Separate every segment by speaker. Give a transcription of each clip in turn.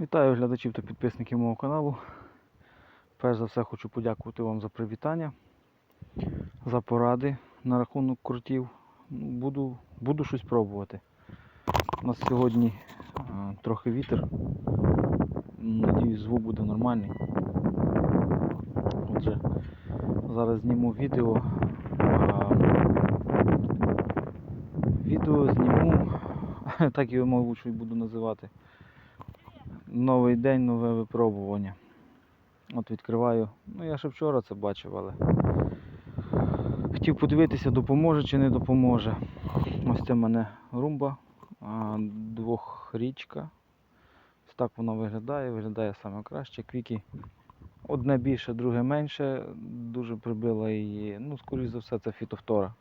Speaker 1: Вітаю глядачів та підписників мого каналу. Перш за все хочу подякувати вам за привітання, за поради на рахунок крутів. Ну, Буду, буду щось пробувати. У нас сьогодні е, трохи вітер. Надіюсь, звук буде нормальний. Отже, зараз зніму відео. А, Відео зніму, так його, мабуть, буду називати. Новий день, нове випробування. От відкриваю. Ну я ще вчора це бачив, але хотів подивитися, допоможе чи не допоможе. Ось це в мене румба, двохрічка. Ось так вона виглядає, виглядає саме краще. Квіки одне більше, друге менше. Дуже прибила її. Ну, скоріш за все, це фітофтора.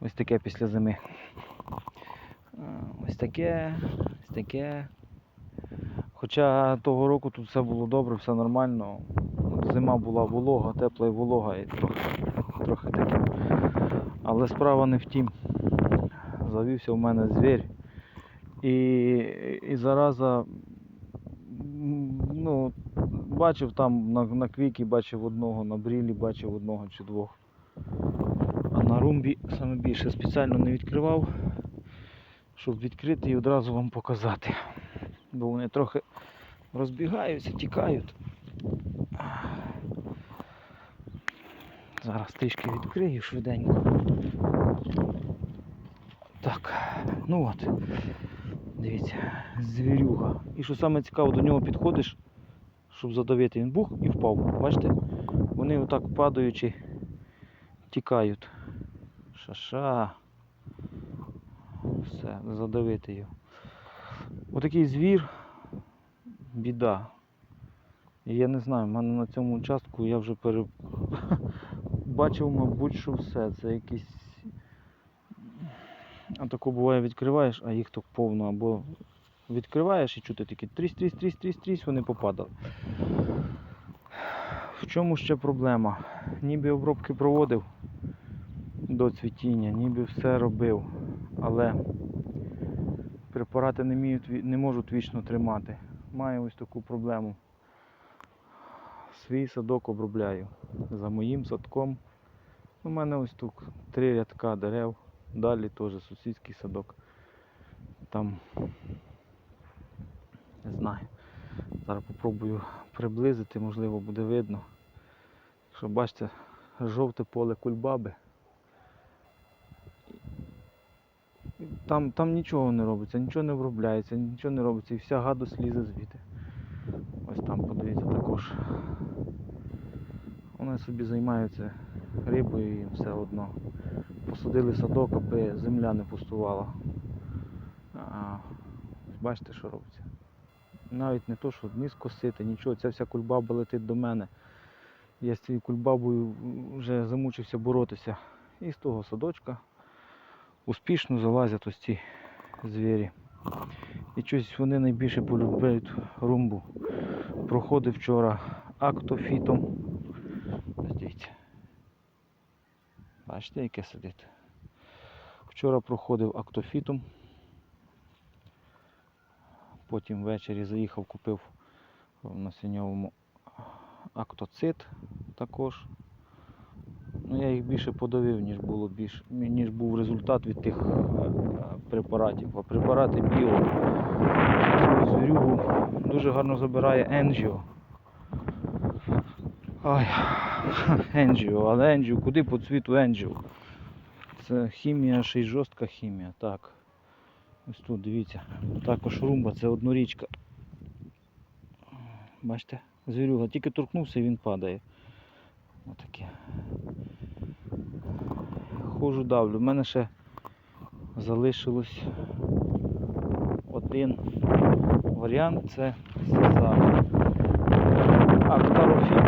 Speaker 1: Ось таке після зими. Ось таке, ось таке. Хоча того року тут все було добре, все нормально. Зима була волога, тепла і волога і трохи, трохи таке. Але справа не в тім. Завівся в мене звір. І, і зараза, ну, бачив там на, на квікі, бачив одного, на брілі бачив одного чи двох. А на румбі саме більше спеціально не відкривав, щоб відкрити і одразу вам показати. Бо вони трохи розбігаються, тікають. Зараз трішки відкрию швиденько. Так, ну от. Дивіться, звірюга. І що саме цікаво, до нього підходиш, щоб задавити, він бух і впав. Бачите? Вони отак падаючи тікають. Ша-ша. Все, задавити його. Отакий звір, біда. Я не знаю, в мене на цьому участку я вже пере... бачив, мабуть, що все. Це якісь. А тако буває відкриваєш, а їх так повно. Або відкриваєш і чути такі трісь, трісь, трісь, трісь, трісь, вони попадали. В чому ще проблема? Ніби обробки проводив до цвітіння, ніби все робив, але препарати не, вміють, ві- не можуть вічно тримати. Маю ось таку проблему. Свій садок обробляю. За моїм садком. У мене ось тут три рядка дерев. Далі теж сусідський садок. Там не знаю. Зараз попробую приблизити, можливо буде видно. Що бачите, жовте поле кульбаби. Там, там нічого не робиться, нічого не обробляється, нічого не робиться і вся гадость лізе звідти. Ось там подивіться також. Вони собі займаються рибою і все одно. Посадили садок, аби земля не пустувала. А, бачите, що робиться. Навіть не то, що ні скосити, нічого, ця вся кульбаба летить до мене. Я з цією кульбабою вже замучився боротися. І з того садочка успішно залазять ось ці звірі. І щось вони найбільше полюбляють румбу. Проходив вчора актофітом. Дивіться. Бачите, яке сидить. Вчора проходив актофітом. Потім ввечері заїхав, купив на синьовому актоцит також. Ну, я їх більше подавив, ніж було більш, ніж був результат від тих е, е, препаратів. А препарати біо звірюгу дуже гарно забирає енджіо. Ай, енджіо, але енджіо, куди по цвіту енджіо? Це хімія, ще й жорстка хімія. Так. Ось тут дивіться. Також румба, це однорічка. Бачите, звірюга, тільки торкнувся і він падає. Отаке. Хожу давлю. У мене ще залишилось один варіант це сезам. Актарофіт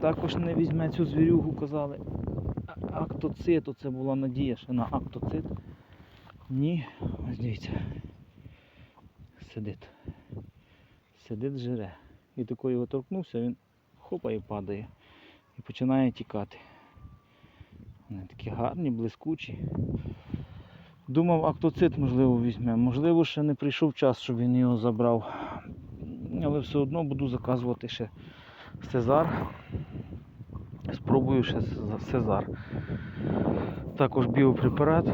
Speaker 1: також не візьме цю звірюгу, казали. Актоцит, оце була надія ще на актоцит. Ні, ось дивіться. Сидить. Сидить жире. І тако його торкнувся, він хопа і падає. І починає тікати. Такі гарні, блискучі. Думав, актоцит, можливо, візьме. Можливо, ще не прийшов час, щоб він його забрав. Але все одно буду заказувати ще Сезар. Спробую ще Сезар. Також біопрепарат.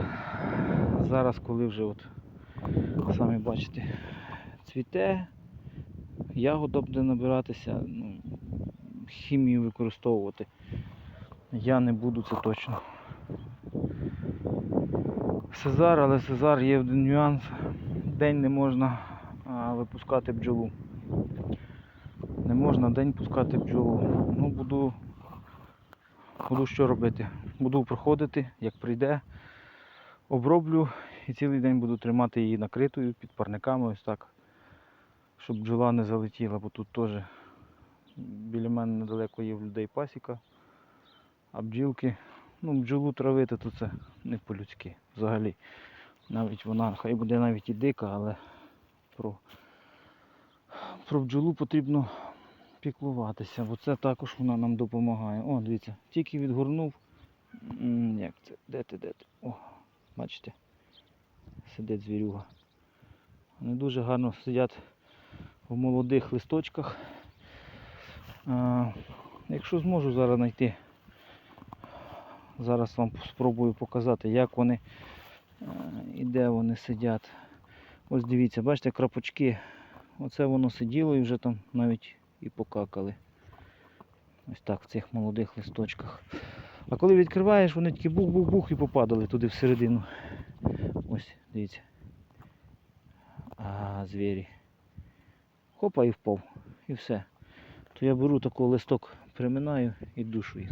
Speaker 1: Зараз, коли вже от самі бачите, цвіте, ягода буде набиратися, ну, хімію використовувати. Я не буду це точно. Сезар, але Сезар є один нюанс. День не можна випускати бджолу. Не можна день пускати бджолу. Ну, буду, буду що робити. Буду проходити, як прийде, оброблю і цілий день буду тримати її накритою під парниками, ось так. Щоб бджола не залетіла, бо тут теж біля мене недалеко є в людей пасіка. А бджілки, ну бджолу травити, то це не по-людськи взагалі. Навіть вона, хай буде навіть і дика, але про, про бджолу потрібно піклуватися, бо це також вона нам допомагає. О, дивіться, тільки відгорнув. Як це? Де ти, де ти? О, бачите? Сидить звірюга. Вони дуже гарно сидять в молодих листочках. А, якщо зможу зараз знайти, зараз вам спробую показати, як вони е, і де вони сидять. Ось дивіться, бачите, крапочки. Оце воно сиділо і вже там навіть і покакали. Ось так в цих молодих листочках. А коли відкриваєш, вони такі бух-бух-бух і попадали туди всередину. Ось, дивіться. А, звірі. Хопа і впав. І все. То я беру такий листок, приминаю і душу їх.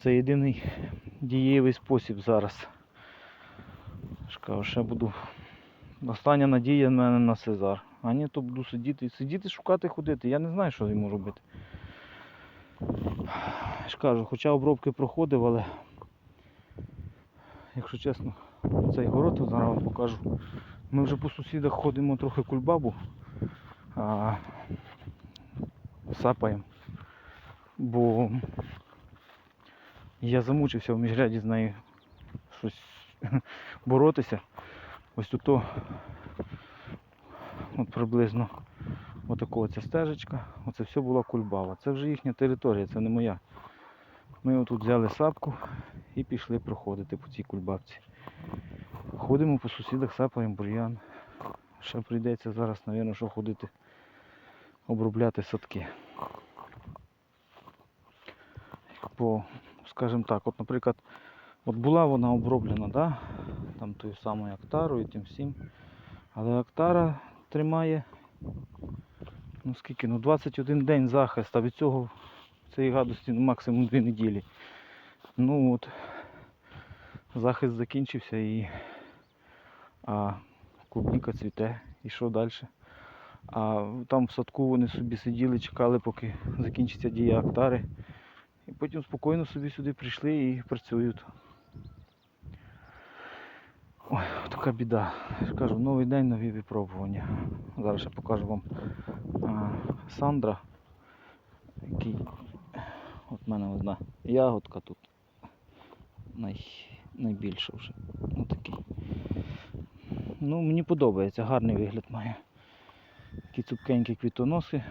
Speaker 1: Оце єдиний дієвий спосіб зараз. Я ще буду. Остання надія в мене на Сезар. А ні, то буду сидіти. Сидіти, шукати, ходити. Я не знаю, що йому робити. Я хоча обробки проходив, але якщо чесно, цей город зараз вам покажу. Ми вже по сусідах ходимо трохи кульбабу, а, сапаємо. Бо я замучився в міжряді з нею щось боротися. Ось тут то, от приблизно отако ця стежечка, оце все була кульбава. Це вже їхня територія, це не моя. Ми отут взяли сапку і пішли проходити по цій кульбабці. Ходимо по сусідах, сапаємо бур'ян. Ще прийдеться зараз, мабуть, що ходити обробляти садки. Бо, скажімо так, от, наприклад, от була вона оброблена, да? там тою самою актарою, тим всім. Але актара тримає ну скільки, ну 21 день захист, а від цього цієї гадості ну, максимум 2 неділі. Ну от захист закінчився і а клубніка цвіте. І що далі? А там в садку вони собі сиділи, чекали, поки закінчиться дія актари. І потім спокійно собі сюди прийшли і працюють. Ой, така біда. Я новий день, нові випробування. Зараз я покажу вам а, Сандра, який от в мене одна ягодка тут. Най, найбільша вже. Отакий. Ну, мені подобається, гарний вигляд має. Такі цупкенькі квітоноси,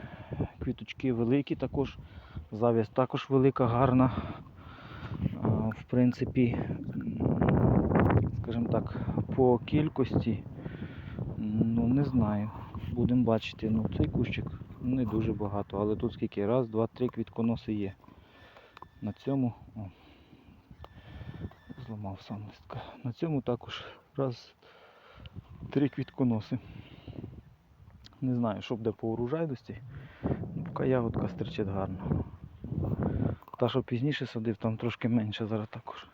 Speaker 1: квіточки великі також. Зав'язь також велика, гарна. В принципі, скажімо так, по кількості, ну не знаю. Будемо бачити. Ну, цей кущик не дуже багато, але тут скільки? Раз, два, три квітконоси є. На цьому. О, зламав сам листка. На цьому також раз, три квітконоси. Не знаю, що буде по урожайності. Поки ягодка стерчить гарно. Та, що пізніше садив, там трошки менше зараз також.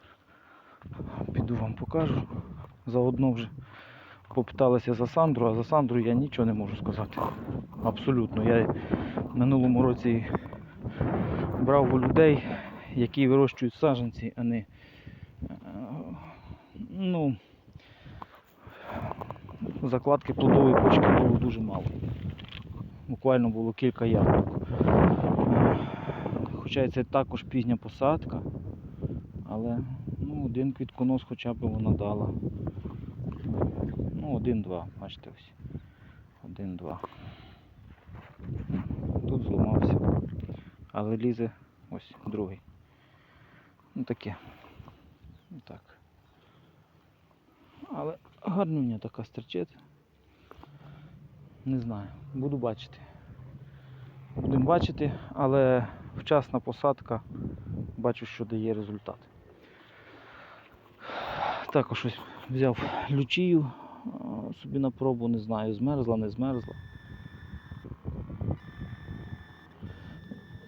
Speaker 1: Піду вам покажу. Заодно вже попиталися за Сандру, а за Сандру я нічого не можу сказати. Абсолютно. Я минулому році брав у людей, які вирощують саджанці, а не е, ну, закладки плодової почки було дуже мало. Буквально було кілька ягодок. Хоча це також пізня посадка, але Ну, один квітконос хоча б вона дала. Ну, один-два, бачите ось. Один-два. Тут зламався. Але лізе ось другий. Ну таке. Ну, Так. Але гарнюня така стерчить. Не знаю, буду бачити. Будемо бачити, але вчасна посадка бачу, що дає результат. Також ось взяв лючію собі на пробу, не знаю, змерзла, не змерзла.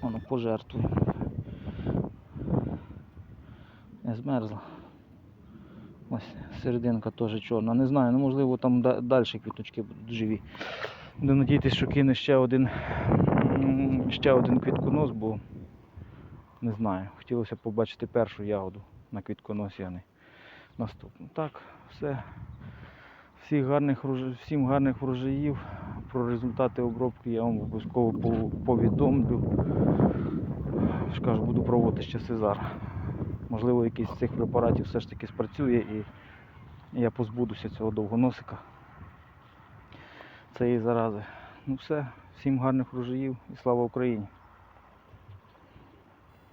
Speaker 1: Воно пожертвую. Не змерзла. Ось серединка теж чорна. Не знаю, ну можливо там далі квіточки будуть живі. Буду надіятися, що кине ще один ще один квітконос, бо не знаю. Хотілося б побачити першу ягоду на квітконосі, а не наступну. Так, все. Всіх гарних, всім гарних врожаїв. Про результати обробки я вам обов'язково повідомлю. ж кажу, буду пробувати ще Сезар. Можливо, якийсь з цих препаратів все ж таки спрацює і я позбудуся цього довгоносика. Цієї зарази. Ну все, всім гарних врожаїв і слава Україні!